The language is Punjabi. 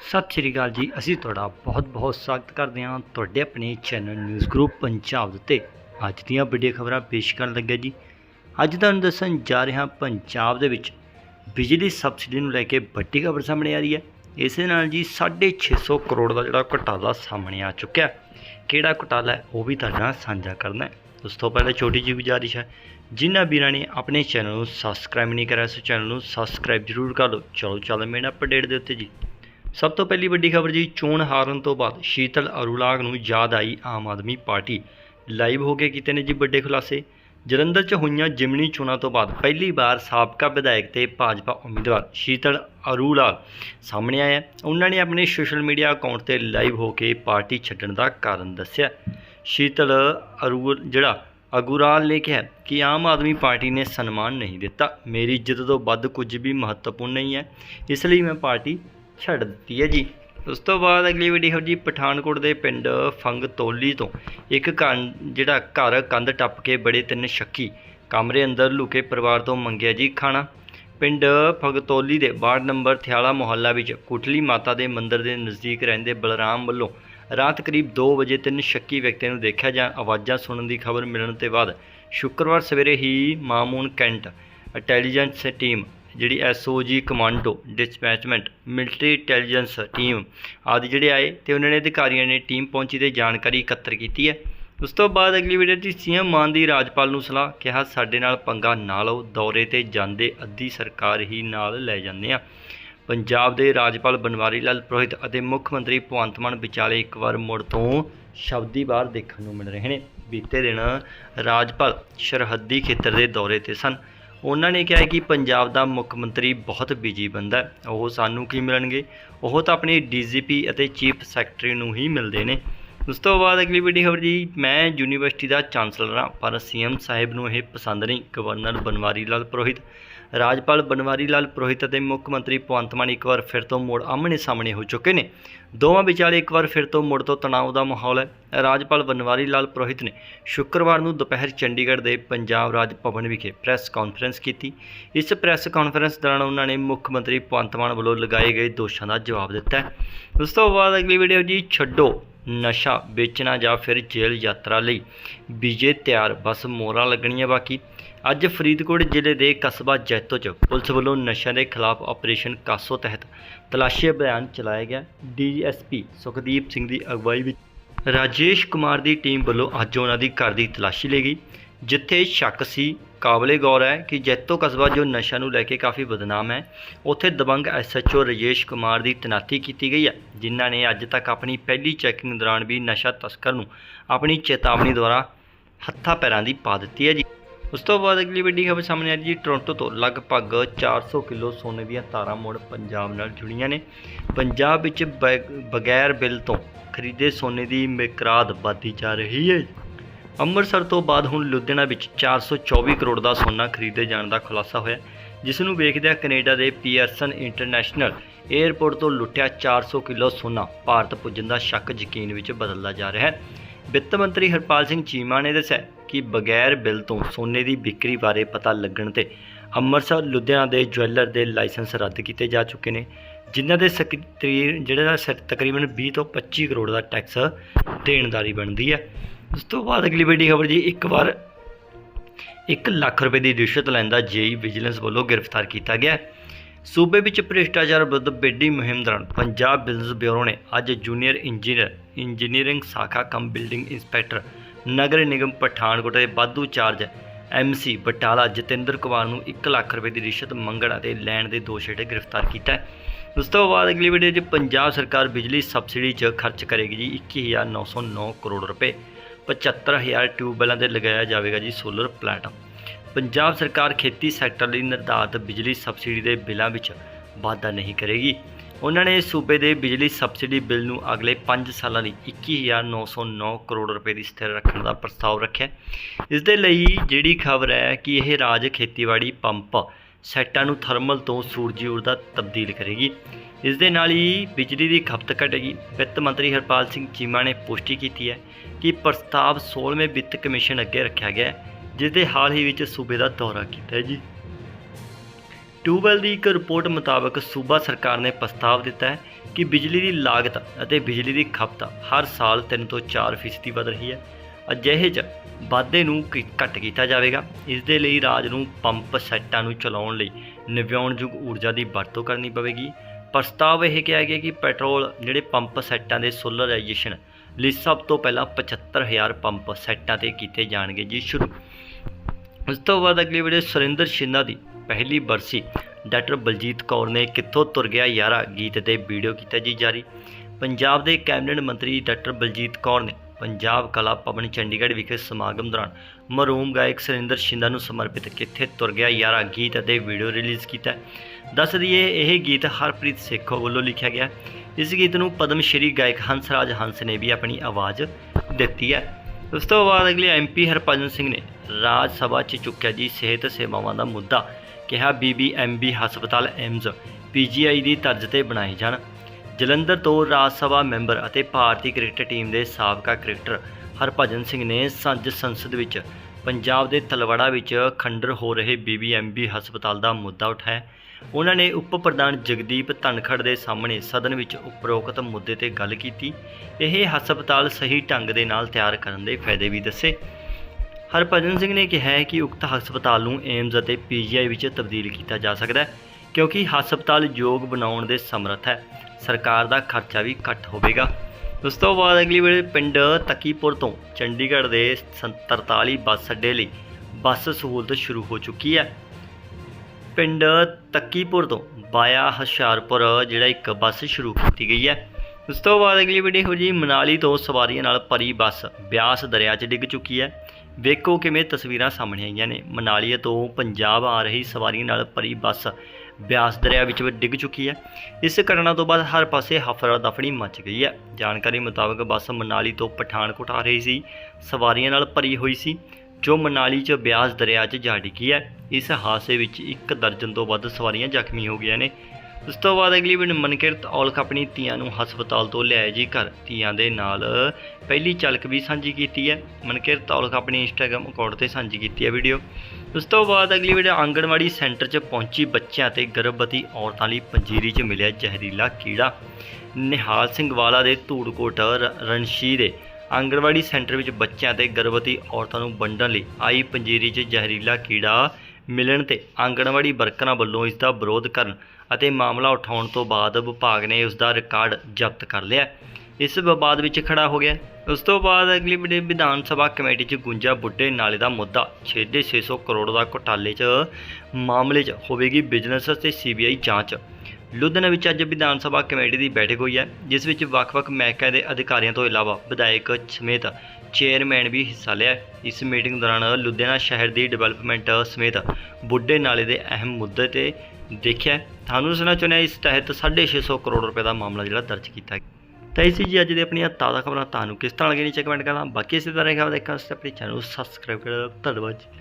ਸਤਿ ਸ਼੍ਰੀ ਅਕਾਲ ਜੀ। ਅਸੀਂ ਤੁਹਾਡਾ ਬਹੁਤ-ਬਹੁਤ ਸਵਾਗਤ ਕਰਦੇ ਹਾਂ ਤੁਹਾਡੇ ਆਪਣੇ ਚੈਨਲ ਨਿਊਜ਼ ਗਰੁੱਪ ਪੰਜਾਬ ਦੇ ਉੱਤੇ। ਅੱਜ ਦੀਆਂ ਵੱਡੀਆਂ ਖਬਰਾਂ ਪੇਸ਼ ਕਰਨ ਲੱਗੇ ਜੀ। ਅੱਜ ਤੁਹਾਨੂੰ ਦੱਸਣ ਜਾ ਰਿਹਾ ਪੰਜਾਬ ਦੇ ਵਿੱਚ ਬਿਜਲੀ ਸਬਸਿਡੀ ਨੂੰ ਲੈ ਕੇ ਵੱਡੀ ਖਬਰ ਸਾਹਮਣੇ ਆ ਰਹੀ ਹੈ। ਇਸੇ ਨਾਲ ਜੀ 650 ਕਰੋੜ ਦਾ ਜਿਹੜਾ ਘੁਟਾਲਾ ਸਾਹਮਣੇ ਆ ਚੁੱਕਿਆ ਕਿਹੜਾ ਘੁਟਾਲਾ ਹੈ ਉਹ ਵੀ ਤੁਹਾਡੇ ਨਾਲ ਸਾਂਝਾ ਕਰਨਾ ਹੈ। ਉਸ ਤੋਂ ਪਹਿਲਾਂ ਛੋਟੀ ਜਿਹੀ ਗੁਜ਼ਾਰਿਸ਼ ਹੈ, ਜਿਨ੍ਹਾਂ ਵੀਰਾਂ ਨੇ ਆਪਣੇ ਚੈਨਲ ਨੂੰ ਸਬਸਕ੍ਰਾਈਬ ਨਹੀਂ ਕਰਿਆ ਸੋ ਚੈਨਲ ਨੂੰ ਸਬਸਕ੍ਰਾਈਬ ਜ਼ਰੂਰ ਕਰ ਲਓ। ਚਲੋ, ਚੱਲ ਮੇਨ ਅਪਡੇਟ ਦੇ ਉੱਤੇ ਜੀ। ਸਭ ਤੋਂ ਪਹਿਲੀ ਵੱਡੀ ਖਬਰ ਜੀ, ਚੋਣ ਹਾਰਨ ਤੋਂ ਬਾਅਦ ਸ਼ੀਤਲ ਅਰੁਲਾਗ ਨੂੰ ਯਾਦ ਆਈ ਆਮ ਆਦਮੀ ਪਾਰਟੀ। ਲਾਈਵ ਹੋ ਕੇ ਕੀਤੇ ਨੇ ਜੀ ਵੱਡੇ ਖੁਲਾਸੇ। ਜਲੰਧਰ 'ਚ ਹੋਈਆਂ ਜਿਮਣੀ ਚੋਣਾਂ ਤੋਂ ਬਾਅਦ ਪਹਿਲੀ ਵਾਰ ਸਾਬਕਾ ਵਿਧਾਇਕ ਤੇ ਭਾਜਪਾ ਉਮੀਦਵਾਰ ਸ਼ੀਤਲ ਅਰੁਲਾਗ ਸਾਹਮਣੇ ਆਇਆ। ਉਹਨਾਂ ਨੇ ਆਪਣੇ ਸੋਸ਼ਲ ਮੀਡੀਆ ਅਕਾਊਂਟ ਤੇ ਲਾਈਵ ਹੋ ਕੇ ਪਾਰਟੀ ਛੱਡਣ ਦਾ ਕਾਰਨ ਦੱਸਿਆ। ਸ਼ੀਤਲ ਅਰੂਲ ਜਿਹੜਾ ਅਗੁਰਾਲ ਨੇ ਕਿਹਾ ਕਿ ਆਮ ਆਦਮੀ ਪਾਰਟੀ ਨੇ ਸਨਮਾਨ ਨਹੀਂ ਦਿੱਤਾ। ਮੇਰੀ ਇੱਜ਼ਤ ਤੋਂ ਵੱਧ ਕੁਝ ਵੀ ਮਹੱਤਵਪੂਰਨ ਨਹੀਂ ਹੈ। ਇਸ ਲਈ ਮੈਂ ਪਾਰਟੀ ਛੱਡ ਦਿੱਤੀ ਹੈ ਜੀ। ਉਸ ਤੋਂ ਬਾਅਦ ਅਗਲੀ ਵੀਡੀਓ ਜੀ ਪਠਾਨਕੋਟ ਦੇ ਪਿੰਡ ਫੰਗਤੋਲੀ ਤੋਂ। ਇੱਕ ਘਰ ਜਿਹੜਾ ਘਰ ਕੰਧ ਟੱਪ ਕੇ ਬੜੇ ਤਿੰਨ ਸ਼ੱਕੀ ਕਮਰੇ ਅੰਦਰ ਲੁਕੇ ਪਰਿਵਾਰ ਤੋਂ ਮੰਗਿਆ ਜੀ ਖਾਣਾ। ਪਿੰਡ ਫਗਤੌਲੀ ਦੇ ਵਾਰਡ ਨੰਬਰ ਥਿਆਲਾ ਮੁਹੱਲਾ ਵਿੱਚ ਕੁਟਲੀ ਮਾਤਾ ਦੇ ਮੰਦਿਰ ਦੇ ਨਜ਼ਦੀਕ ਰਹਿੰਦੇ ਬਲਰਾਮ ਵੱਲੋਂ ਰਾਤ ਕਰੀਬ 2 ਵਜੇ ਤਿੰਨ ਸ਼ੱਕੀ ਵਿਅਕਤੀਆਂ ਨੂੰ ਦੇਖਿਆ ਜਾਂ ਆਵਾਜ਼ਾਂ ਸੁਣਨ ਦੀ ਖਬਰ ਮਿਲਣ ਤੋਂ ਬਾਅਦ ਸ਼ੁੱਕਰਵਾਰ ਸਵੇਰੇ ਹੀ ਮਾਮੂਨ ਕੈਂਟ, ਇੰਟੈਲੀਜੈਂਸ ਟੀਮ ਜਿਹੜੀ SOG commando, dispatchment, military intelligence team ਆਦਿ ਜਿਹੜੇ ਆਏ ਤੇ ਉਹਨਾਂ ਨੇ ਅਧਿਕਾਰੀਆਂ ਨੇ ਟੀਮ ਪਹੁੰਚੀ ਤੇ ਜਾਣਕਾਰੀ ਇਕੱਤਰ ਕੀਤੀ ਹੈ। ਉਸ ਤੋਂ ਬਾਅਦ ਅਗਲੀ ਵੀਡੀਓ 'ਚ ਸੀਐਮ ਮਾਨ ਦੀ ਰਾਜਪਾਲ ਨੂੰ ਸਲਾਹ ਕਿਹਾ, ਸਾਡੇ ਨਾਲ ਪੰਗਾ ਨਾ ਲਓ, ਦੌਰੇ ਤੇ ਜਾਂਦੇ ਅੱਧੀ ਸਰਕਾਰ ਹੀ ਨਾਲ ਲੈ ਜਾਂਦੇ ਆ ਪੰਜਾਬ ਦੇ ਰਾਜਪਾਲ ਬਨਵਾਰੀ ਲਾਲ ਪੁਰੋਹਿਤ ਅਤੇ ਮੁੱਖ ਮੰਤਰੀ ਭਗਵੰਤ ਮਾਨ ਵਿਚਾਲੇ ਇੱਕ ਵਾਰ ਮੁੜ ਤੋਂ ਸ਼ਬਦੀ ਵਾਰ ਦੇਖਣ ਨੂੰ ਮਿਲ ਰਹੇ ਨੇ। ਬੀਤੇ ਦਿਨ ਰਾਜਪਾਲ ਸਰਹੱਦੀ ਖੇਤਰ ਦੇ ਦੌਰੇ ਤੇ ਸਨ। ਉਹਨਾਂ ਨੇ ਕਿਹਾ ਕਿ ਪੰਜਾਬ ਦਾ ਮੁੱਖ ਮੰਤਰੀ ਬਹੁਤ ਬਿਜ਼ੀ ਬੰਦਾ ਉਹ ਸਾਨੂੰ ਕੀ ਮਿਲਣਗੇ? ਉਹ ਤਾਂ ਆਪਣੇ ਡੀਜੀਪੀ ਅਤੇ ਚੀਫ ਸੈਕਟਰੀ ਨੂੰ ਹੀ ਮਿਲਦੇ ਨੇ। ਉਸ ਤੋਂ ਬਾਅਦ ਅਗਲੀ ਵੱਡੀ ਖਬਰ ਜੀ, ਮੈਂ ਯੂਨੀਵਰਸਿਟੀ ਦਾ ਚਾਂਸਲਰ ਹਾਂ, ਪਰ ਸੀਐਮ ਸਾਹਿਬ ਨੂੰ ਇਹ ਪਸੰਦ ਨਹੀਂ, ਗਵਰਨਰ ਬਨਵਾਰੀ ਲਾਲ ਪੁਰੋਹਿਤ। ਰਾਜਪਾਲ ਬਨਵਾਰੀ ਲਾਲ ਪੁਰੋਹਿਤ ਅਤੇ ਮੁੱਖ ਮੰਤਰੀ ਭਗਵੰਤ ਮਾਨ ਇੱਕ ਵਾਰ ਫਿਰ ਤੋਂ ਮੋੜ ਆਮਣੇ ਸਾਹਮਣੇ ਹੋ ਚੁੱਕੇ ਨੇ। ਦੋਵਾਂ ਵਿਚਾਲੇ ਇੱਕ ਵਾਰ ਫਿਰ ਤੋਂ ਮੁੜ ਤੋਂ ਤਣਾਅ ਦਾ ਮਾਹੌਲ ਹੈ। ਰਾਜਪਾਲ ਬਨਵਾਰੀ ਲਾਲ ਪੁਰੋਹਿਤ ਨੇ ਸ਼ੁੱਕਰਵਾਰ ਨੂੰ ਦੁਪਹਿਰ ਚੰਡੀਗੜ੍ਹ ਦੇ ਪੰਜਾਬ ਰਾਜ ਭਵਨ ਵਿਖੇ ਪ੍ਰੈਸ ਕਾਨਫਰੰਸ ਕੀਤੀ। ਇਸ ਪ੍ਰੈਸ ਕਾਨਫਰੰਸ ਦੌਰਾਨ ਉਹਨਾਂ ਨੇ ਮੁੱਖ ਮੰਤਰੀ ਭਗਵੰਤ ਮਾਨ ਵੱਲੋਂ ਲਗਾਏ ਗਏ ਦੋਸ਼ਾਂ ਦਾ ਜਵਾਬ ਦਿੱਤਾ ਉਸ ਤੋਂ ਬਾਅਦ ਅਗਲੀ ਵੀਡੀਓ ਜੀ, ਛੱਡੋ ਨਸ਼ਾ ਵੇਚਣਾ ਜਾਂ ਫਿਰ ਜੇਲ੍ਹ ਯਾਤਰਾ ਲਈ ਬੀਜੇ ਤਿਆਰ, ਬਸ ਮੋਹਰਾਂ ਲੱਗਣੀਆਂ ਬਾਕੀ। ਅੱਜ ਫਰੀਦਕੋਟ ਜ਼ਿਲ੍ਹੇ ਦੇ ਕਸਬਾ ਜੈਤੋ 'ਚ ਪੁਲਿਸ ਵੱਲੋਂ ਨਸ਼ਿਆਂ ਦੇ ਖਿਲਾਫ ਆਪਰੇਸ਼ਨ ਕਾਸੋ ਤਹਿਤ ਤਲਾਸ਼ੀ ਅਭਿਆਨ ਚਲਾਇਆ ਗਿਆ। ਡੀਐਸਪੀ ਸੁਖਦੀਪ ਸਿੰਘ ਦੀ ਅਗਵਾਈ ਵਿੱਚ ਰਾਜੇਸ਼ ਕੁਮਾਰ ਦੀ ਟੀਮ ਵੱਲੋਂ ਅੱਜ ਉਹਨਾਂ ਦੀ ਘਰ ਦੀ ਤਲਾਸ਼ੀ ਲਈ ਗਈ, ਜਿੱਥੇ ਸ਼ੱਕ ਸੀ, ਕਾਬਲੇ ਗੌਰ ਹੈ ਕਿ ਜੈਤੋ ਕਸਬਾ ਜੋ ਨਸ਼ਾ ਨੂੰ ਲੈ ਕੇ ਕਾਫੀ ਬਦਨਾਮ ਹੈ, ਉੱਥੇ ਦਬੰਗ ਐਸਐਚਓ ਰਾਜੇਸ਼ ਕੁਮਾਰ ਦੀ ਤੈਨਾਤੀ ਕੀਤੀ ਗਈ ਹੈ, ਜਿਨ੍ਹਾਂ ਨੇ ਅੱਜ ਤੱਕ ਆਪਣੀ ਪਹਿਲੀ ਚੈਕਿੰਗ ਦੌਰਾਨ ਵੀ ਨਸ਼ਾ ਤਸਕਰ ਨੂੰ ਆਪਣੀ ਚੇਤਾਵਨੀ ਦੁਆਰਾ ਹੱਥਾਂ ਪੈਰਾਂ ਦੀ ਪਾ ਦਿੱਤੀ ਹੈ ਜੀ। ਉਸ ਤੋਂ ਬਾਅਦ ਅਗਲੀ ਵੱਡੀ ਖਬਰ ਸਾਹਮਣੇ ਆ ਰਹੀ ਜੀ ਟੋਰਾਂਟੋ ਤੋਂ ਲਗਭਗ 400 ਕਿਲੋ ਸੋਨੇ ਦੀਆਂ ਤਾਰਾਂ ਮੁੜ ਪੰਜਾਬ ਨਾਲ ਜੁੜੀਆਂ ਨੇ। ਪੰਜਾਬ ਵਿੱਚ ਬੈ- ਬਗੈਰ ਬਿੱਲ ਤੋਂ ਖਰੀਦੇ ਸੋਨੇ ਦੀ ਮਿਕਰਾਦ ਵਧਦੀ ਜਾ ਰਹੀ ਹੈ। ਅੰਮ੍ਰਿਤਸਰ ਤੋਂ ਬਾਅਦ ਹੁਣ ਲੁਧਿਆਣਾ ਵਿੱਚ 424 ਕਰੋੜ ਦਾ ਸੋਨਾ ਖਰੀਦੇ ਜਾਣ ਦਾ ਖੁਲਾਸਾ ਹੋਇਆ। ਜਿਸ ਨੂੰ ਵੇਖਦਿਆਂ ਕੈਨੇਡਾ ਦੇ ਪੀਅਰਸਨ ਇੰਟਰਨੈਸ਼ਨਲ 에ਅਰਪੋਰਟ ਤੋਂ ਲੁੱਟਿਆ 400 ਕਿਲੋ ਸੋਨਾ, ਭਾਰਤ ਪੁੱਜਣ ਦਾ ਸ਼ੱਕ ਯਕੀਨ ਵਿੱਚ ਬਦਲਦਾ ਜਾ ਰਿਹਾ ਹੈ। ਵਿੱਤ ਮੰਤਰੀ ਹਰਪਾਲ ਸਿੰਘ ਚੀਮਾ ਨੇ ਦੱਸਿਆ ਕਿ ਬਗੈਰ ਬਿੱਲ ਤੋਂ ਸੋਨੇ ਦੀ ਵਿਕਰੀ ਬਾਰੇ ਪਤਾ ਲੱਗਣ ਤੇ ਅੰਮ੍ਰਿਤਸਰ, ਲੁਧਿਆਣਾ ਦੇ ਜੁਐਲਰ ਦੇ ਲਾਇਸੈਂਸ ਰੱਦ ਕੀਤੇ ਜਾ ਚੁੱਕੇ ਨੇ, ਜਿਨ੍ਹਾਂ ਦੇ ਸਕਰੀ ਜਿਹੜਾ ਤਕਰੀਬਨ 20 ਤੋਂ 25 ਕਰੋੜ ਦਾ ਟੈਕਸ ਦੇਣਦਾਰੀ ਬਣਦੀ ਹੈ। ਉਸ ਤੋਂ ਬਾਅਦ ਅਗਲੀ ਵੱਡੀ ਖਬਰ ਜੀ, ਇੱਕ ਵਾਰ 1 ਲੱਖ ਰੁਪਏ ਦੀ ਰਿਸ਼ਵਤ ਲੈਂਦਾ ਜੇਈ ਵਿਜੀਲੈਂਸ ਵੱਲੋਂ ਗ੍ਰਿਫਤਾਰ ਕੀਤਾ ਗਿਆ ਸੂਬੇ ਵਿੱਚ ਭ੍ਰਿਸ਼ਟਾਚਾਰ ਵਿਰੁੱਧ ਬੇਡੀ ਮੁਹਿੰਮ ਦੌਰਾਨ ਪੰਜਾਬ ਬਿਜ਼ਨਸ ਬਿਊਰੋ ਨੇ ਅੱਜ ਜੂਨੀਅਰ ਇੰਜੀਨੀਅਰ, ਇੰਜੀਨੀਅਰਿੰਗ ਸ਼ਾਖਾ ਕਮ ਬਿਲਡਿੰਗ ਇੰਸਪੈਕਟਰ ਨਗਰ ਨਿਗਮ ਪਠਾਨਕੋਟ ਦੇ ਵਾਧੂ ਚਾਰਜ ਐਮਸੀ ਬਟਾਲਾ ਜਤਿੰਦਰ ਕੁਮਾਰ ਨੂੰ 1 ਲੱਖ ਰੁਪਏ ਦੀ ਰਿਸ਼ਵਤ ਮੰਗਣ ਅਤੇ ਲੈਣ ਦੇ ਦੋਸ਼ ਹੇਠ ਗ੍ਰਿਫਤਾਰ ਕੀਤਾ ਹੈ। ਉਸ ਤੋਂ ਬਾਅਦ ਅਗਲੀ ਵੀਡੀਓ 'ਚ ਪੰਜਾਬ ਸਰਕਾਰ ਬਿਜਲੀ ਸਬਸਿਡੀ 'ਚ ਖਰਚ ਕਰੇਗੀ ਜੀ 21909 ਕਰੋੜ ਰੁਪਏ। 75000 ਟਿਊਬਵੈੱਲਾਂ ਤੇ ਲਗਾਇਆ ਜਾਵੇਗਾ ਜੀ ਸੋਲਰ ਪਲਾਂਟ। ਪੰਜਾਬ ਸਰਕਾਰ ਖੇਤੀ ਸੈਕਟਰ ਲਈ ਨਿਰਧਾਰਤ ਬਿਜਲੀ ਸਬਸਿਡੀ ਦੇ ਬਿੱਲਾਂ ਵਿੱਚ ਵਾਧਾ ਨਹੀਂ ਕਰੇਗੀ। ਉਹਨਾਂ ਨੇ ਸੂਬੇ ਦੇ ਬਿਜਲੀ ਸਬਸਿਡੀ ਬਿੱਲ ਨੂੰ ਅਗਲੇ 5 ਸਾਲਾਂ ਲਈ 21909 ਕਰੋੜ ਰੁਪਏ ਦੀ ਸਥਿਰ ਰੱਖਣ ਦਾ ਪ੍ਰਸਤਾਵ ਰੱਖਿਆ। ਇਸ ਦੇ ਲਈ ਜਿਹੜੀ ਖਬਰ ਹੈ ਕਿ ਇਹ ਰਾਜ ਖੇਤੀਬਾੜੀ ਪੰਪ ਸੈੱਟਾਂ ਨੂੰ ਥਰਮਲ ਤੋਂ ਸੂਰਜੀ ਊਰਜਾ ਤਬਦੀਲ ਕਰੇਗੀ। ਇਸ ਦੇ ਨਾਲ ਹੀ ਬਿਜਲੀ ਦੀ ਖਪਤ ਘਟੇਗੀ। ਵਿੱਤ ਮੰਤਰੀ ਹਰਪਾਲ ਸਿੰਘ ਚੀਮਾ ਨੇ ਪੁਸ਼ਟੀ ਕੀਤੀ ਹੈ ਕਿ ਪ੍ਰਸਤਾਵ 16ਵੇਂ ਵਿੱਤ ਕਮਿਸ਼ਨ ਅੱਗੇ ਰੱਖਿਆ ਗਿਆ ਜਿਸ ਦੇ ਹਾਲ ਹੀ ਵਿੱਚ ਸੂਬੇ ਦਾ ਦੌਰਾ ਕੀਤਾ ਜੀ। ਟਿਊਬਵੈੱਲ ਦੀ ਇੱਕ ਰਿਪੋਰਟ ਮੁਤਾਬਕ ਸੂਬਾ ਸਰਕਾਰ ਨੇ ਪ੍ਰਸਤਾਵ ਦਿੱਤਾ ਹੈ ਕਿ ਬਿਜਲੀ ਦੀ ਲਾਗਤ ਅਤੇ ਬਿਜਲੀ ਦੀ ਖਪਤ ਹਰ ਸਾਲ 3 ਤੋਂ 4 ਫੀਸਦੀ ਵਧ ਰਹੀ ਹੈ। ਅਜਿਹੇ 'ਚ ਵਾਧੇ ਨੂੰ ਘੱਟ ਕੀਤਾ ਜਾਵੇਗਾ। ਇਸ ਦੇ ਲਈ ਰਾਜ ਨੂੰ ਪੰਪ ਸੈੱਟਾਂ ਨੂੰ ਚਲਾਉਣ ਲਈ ਨਵਿਆਉਣਯੋਗ ਊਰਜਾ ਦੀ ਵਰਤੋਂ ਕਰਨੀ ਪਵੇਗੀ। ਪ੍ਰਸਤਾਵ ਇਹ ਕਿਹਾ ਗਿਆ ਕਿ ਪੈਟਰੋਲ ਜਿਹੜੇ ਪੰਪ ਸੈੱਟਾਂ ਦੇ ਸੋਲਰਾਈਜੇਸ਼ਨ ਲਈ ਸਭ ਤੋਂ ਪਹਿਲਾਂ 75000 ਪੰਪ ਸੈੱਟਾਂ ਤੇ ਕੀਤੇ ਜਾਣਗੇ ਜੀ ਸ਼ੁਰੂ। ਉਸ ਤੋਂ ਬਾਅਦ ਅਗਲੀ ਵੀਡੀਓ ਸੁਰਿੰਦਰ ਸ਼ਿੰਦਾ ਦੀ ਪਹਿਲੀ ਬਰਸੀ। ਡਾਕਟਰ ਬਲਜੀਤ ਕੌਰ ਨੇ ਕਿੱਥੋਂ ਤੁਰ ਗਿਆ ਯਾਰਾ? ਗੀਤ ਤੇ ਵੀਡੀਓ ਕੀਤਾ ਜੀ ਜਾਰੀ। ਪੰਜਾਬ ਦੇ ਕੈਬਨਿਟ ਮੰਤਰੀ ਡਾਕਟਰ ਬਲਜੀਤ ਕੌਰ ਨੇ ਪੰਜਾਬ ਕਲਾ ਭਵਨ ਚੰਡੀਗੜ੍ਹ ਵਿਖੇ ਸਮਾਗਮ ਦੌਰਾਨ ਮਰੂਮ ਗਾਇਕ ਸੁਰਿੰਦਰ ਸ਼ਿੰਦਾ ਨੂੰ ਸਮਰਪਿਤ ਕਿੱਥੇ ਤੁਰ ਗਿਆ ਯਾਰਾ? ਗੀਤ ਅਤੇ ਵੀਡੀਓ ਰਿਲੀਜ਼ ਕੀਤਾ। ਹੈ। ਦੱਸ ਦਈਏ, ਇਹ ਗੀਤ ਹਰਪ੍ਰੀਤ ਸੇਖੋ ਵੱਲੋਂ ਲਿਖਿਆ ਗਿਆ। ਇਸ ਗੀਤ ਨੂੰ ਪਦਮ ਸ਼੍ਰੀ ਗਾਇਕ ਹੰਸਰਾਜ ਹੰਸ ਨੇ ਵੀ ਆਪਣੀ ਆਵਾਜ਼ ਦਿੱਤੀ ਹੈ। ਉਸ ਤੋਂ ਬਾਅਦ ਅਗਲੇ ਐਮਪੀ ਹਰਭਜਨ ਸਿੰਘ ਨੇ ਰਾਜ ਸਭਾ 'ਚ ਚੁੱਕਿਆ ਜੀ ਸਿਹਤ ਸੇਵਾਵਾਂ ਦਾ ਮੁੱਦਾ। ਕਿਹਾ ਬੀਬੀਐਮਬੀ ਹਸਪਤਾਲ ਐਮਜ਼ ਪੀਜੀਆਈ ਦੀ ਤਰਜ਼ ਤੇ ਬਣਾਏ ਜਾਣ। ਜਲੰਧਰ ਤੋਂ ਰਾਜ ਸਭਾ ਮੈਂਬਰ ਅਤੇ ਭਾਰਤੀ ਕ੍ਰਿਕਟ ਟੀਮ ਦੇ ਸਾਬਕਾ ਕ੍ਰਿਕਟਰ ਹਰਭਜਨ ਸਿੰਘ ਨੇ ਸੰਜ ਸੰਸਦ ਵਿੱਚ ਪੰਜਾਬ ਦੇ ਤਲਵਾੜਾ ਵਿੱਚ ਖੰਡਰ ਹੋ ਰਹੇ ਬੀਬੀਐਮਬੀ ਹਸਪਤਾਲ ਦਾ ਮੁੱਦਾ ਉਠਾਇਆ। ਉਹਨਾਂ ਨੇ ਉਪ ਪ੍ਰਧਾਨ ਜਗਦੀਪ ਧਨਖੜ ਦੇ ਸਾਹਮਣੇ ਸਦਨ ਵਿੱਚ ਉਪਰੋਕਤ ਮੁੱਦੇ ਤੇ ਗੱਲ ਕੀਤੀ। ਇਹ ਹਸਪਤਾਲ ਸਹੀ ਢੰਗ ਦੇ ਨਾਲ ਤਿਆਰ ਕਰਨ ਦੇ ਫਾਇਦੇ ਵੀ ਦੱਸੇ। ਹਰਭਜਨ ਸਿੰਘ ਨੇ ਕਿਹਾ ਹੈ ਕਿ ਉਕਤ ਹਸਪਤਾਲ ਨੂੰ ਏਮਜ਼ ਅਤੇ ਪੀਜੀਆਈ ਵਿੱਚ ਤਬਦੀਲ ਕੀਤਾ ਜਾ ਸਕਦਾ ਹੈ, ਕਿਉਂਕਿ ਹਸਪਤਾਲ ਯੋਗ ਬਣਾਉਣ ਦੇ ਸਮਰੱਥ ਹੈ। ਸਰਕਾਰ ਦਾ ਖਰਚਾ ਵੀ ਘੱਟ ਹੋਵੇਗਾ। ਉਸ ਤੋਂ ਬਾਅਦ ਅਗਲੀ ਵੇਲੇ ਪਿੰਡ ਤਕੀਪੁਰ ਤੋਂ ਚੰਡੀਗੜ੍ਹ ਦੇ 43 ਬੱਸ ਅੱਡੇ ਲਈ ਬੱਸ ਸਹੂਲਤ ਸ਼ੁਰੂ ਹੋ ਚੁੱਕੀ ਹੈ। ਪਿੰਡ ਤੱਕੀਪੁਰ ਤੋਂ ਬਾਇਆ ਹੁਸ਼ਿਆਰਪੁਰ ਜਿਹੜਾ ਇੱਕ ਬੱਸ ਸ਼ੁਰੂ ਕੀਤੀ ਗਈ ਹੈ। ਉਸ ਤੋਂ ਬਾਅਦ ਅਗਲੀ ਵੀਡੀਓ ਹੋ ਜੀ ਮਨਾਲੀ ਤੋਂ ਸਵਾਰੀਆਂ ਨਾਲ ਭਰੀ ਬੱਸ ਬਿਆਸ ਦਰਿਆ 'ਚ ਡਿੱਗ ਚੁੱਕੀ ਹੈ। ਵੇਖੋ ਕਿਵੇਂ ਤਸਵੀਰਾਂ ਸਾਹਮਣੇ ਆਈਆਂ ਨੇ। ਮਨਾਲੀ ਤੋਂ ਪੰਜਾਬ ਆ ਰਹੀ ਸਵਾਰੀਆਂ ਨਾਲ ਭਰੀ ਬੱਸ ਬਿਆਸ ਦਰਿਆ ਵਿੱਚ ਡਿੱਗ ਚੁੱਕੀ ਹੈ। ਇਸ ਘਟਨਾ ਤੋਂ ਬਾਅਦ ਹਰ ਪਾਸੇ ਹਫੜਾ ਦਫੜੀ ਮਚ ਗਈ ਹੈ। ਜਾਣਕਾਰੀ ਮੁਤਾਬਕ ਬੱਸ ਮਨਾਲੀ ਤੋਂ ਪਠਾਨਕੋਟ ਆ ਰਹੀ ਸੀ। ਸਵਾਰੀਆਂ ਨਾਲ ਭਰੀ ਹੋਈ ਸੀ, ਜੋ ਮਨਾਲੀ 'ਚ ਬਿਆਸ ਦਰਿਆ 'ਚ ਜਾ ਡਿੱਗੀ ਹੈ। ਇਸ ਹਾਦਸੇ ਵਿੱਚ ਇੱਕ ਦਰਜਨ ਤੋਂ ਵੱਧ ਸਵਾਰੀਆਂ ਜ਼ਖਮੀ ਹੋ ਗਈਆਂ ਨੇ। ਉਸ ਤੋਂ ਬਾਅਦ ਅਗਲੀ ਵੀਡੀਓ ਮਨਕਿਰਤ ਔਲਖ ਆਪਣੀ ਧੀਆਂ ਨੂੰ ਹਸਪਤਾਲ ਤੋਂ ਲਿਆਏ ਜੀ ਘਰ। ਧੀਆਂ ਦੇ ਨਾਲ ਪਹਿਲੀ ਝਲਕ ਵੀ ਸਾਂਝੀ ਕੀਤੀ ਹੈ। ਮਨਕਿਰਤ ਔਲਖ ਆਪਣੀ ਇੰਸਟਾਗ੍ਰਾਮ ਅਕਾਊਂਟ ਤੇ ਸਾਂਝੀ ਕੀਤੀ ਹੈ ਵੀਡੀਓ ਉਸ ਤੋਂ ਬਾਅਦ ਅਗਲੀ ਵੀਡੀਓ ਆਂਗਣਵਾੜੀ ਸੈਂਟਰ 'ਚ ਪਹੁੰਚੀ ਬੱਚਿਆਂ ਤੇ ਗਰਭਵਤੀ ਔਰਤਾਂ ਲਈ ਪੰਜੀਰੀ 'ਚ ਮਿਲਿਆ ਜ਼ਹਿਰੀਲਾ ਕੀੜਾ। ਨਿਹਾਲ ਸਿੰਘ ਵਾਲਾ ਦੇ ਧੂੜਕੋਟ ਰਣਸ਼ੀ ਦੇ ਆਂਗਣਵਾੜੀ ਸੈਂਟਰ ਵਿੱਚ ਬੱਚਿਆਂ ਤੇ ਗਰਭਵਤੀ ਔਰਤਾਂ ਨੂੰ ਵੰਡਣ ਲਈ ਆਈ ਪੰਜੀਰੀ 'ਚ ਜ਼ਹਿਰੀਲਾ ਕੀੜਾ ਮਿਲਣ ਤੇ ਆਂਗਣਵਾੜੀ ਵਰਕਰਾਂ ਵੱਲੋਂ ਇਸ ਦਾ ਵਿਰੋਧ ਕਰਨ ਅਤੇ ਮਾਮਲਾ ਉਠਾਉਣ ਤੋਂ ਬਾਅਦ ਵਿਭਾਗ ਨੇ ਉਸ ਦਾ ਰਿਕਾਰਡ ਜ਼ਬਤ ਕਰ ਲਿਆ। ਇਸ ਵਿਵਾਦ ਵਿੱਚ ਖੜਾ ਹੋ ਗਿਆ। ਉਸ ਤੋਂ ਬਾਅਦ ਅਗਲੀ ਵੀਡੀਓ ਵਿਧਾਨ ਸਭਾ ਕਮੇਟੀ 'ਚ ਗੁੰਜਾ ਬੁੱਢੇ ਨਾਲੇ ਦਾ ਮੁੱਦਾ 6.600 ਕਰੋੜ ਦਾ ਘੁਟਾਲੇ 'ਚ ਮਾਮਲੇ 'ਚ ਹੋਵੇਗੀ ਬਿਜ਼ਨਸ ਅਤੇ ਸੀਬੀਆਈ ਜਾਂਚ। ਲੁਧਿਆਣਾ ਵਿੱਚ ਅੱਜ ਵਿਧਾਨ ਸਭਾ ਕਮੇਟੀ ਦੀ ਬੈਠਕ ਹੋਈ ਹੈ, ਜਿਸ ਵਿੱਚ ਵੱਖ-ਵੱਖ ਮਹਿਕਮਿਆਂ ਦੇ ਅਧਿਕਾਰੀਆਂ ਤੋਂ ਇਲਾਵਾ ਵਿਧਾਇਕ ਸਮੇਤ ਚੇਅਰਮੈਨ ਵੀ ਹਿੱਸਾ ਲਿਆ। ਇਸ ਮੀਟਿੰਗ ਦੌਰਾਨ ਲੁਧਿਆਣਾ ਸ਼ਹਿਰ ਦੀ ਡਿਵੈਲਪਮੈਂਟ ਸਮੇਤ ਬੁੱਢੇ ਨਾਲੇ ਦੇ ਅਹਿਮ ਮੁੱਦੇ ਤੇ ਦੇਖਿਆ। ਤੁਹਾਨੂੰ ਦੱਸਣਾ ਚਾਹੁੰਦੇ ਹਾਂ, ਇਸ ਤਹਿਤ 650 ਕਰੋੜ ਰੁਪਏ ਦਾ ਮਾਮਲਾ ਜਿਹੜਾ ਦਰਜ ਕੀਤਾ ਗਿਆ। ਤਾਂ ਇਸੀ ਜੀ ਅੱਜ ਦੇ ਆਪਣੀਆਂ ਤਾਜ਼ਾ ਖਬਰਾਂ ਤੁਹਾਨੂੰ ਕਿਸ ਤਰ੍ਹਾਂ ਲੱਗੀਆਂ ਨੀਚੇ ਕਮੈਂਟ ਕਰਨਾ। ਬਾਕੀ ਇਸੇ ਤਰ੍ਹਾਂ ਦੀ ਖਬਰ ਦੇਖਣ ਵਾਸਤੇ ਆਪਣੇ ਚੈਨਲ ਨੂੰ ਸਬਸਕ੍ਰਾਈਬ ਕਰੋ। ਧੰਨਵਾਦ ਜੀ।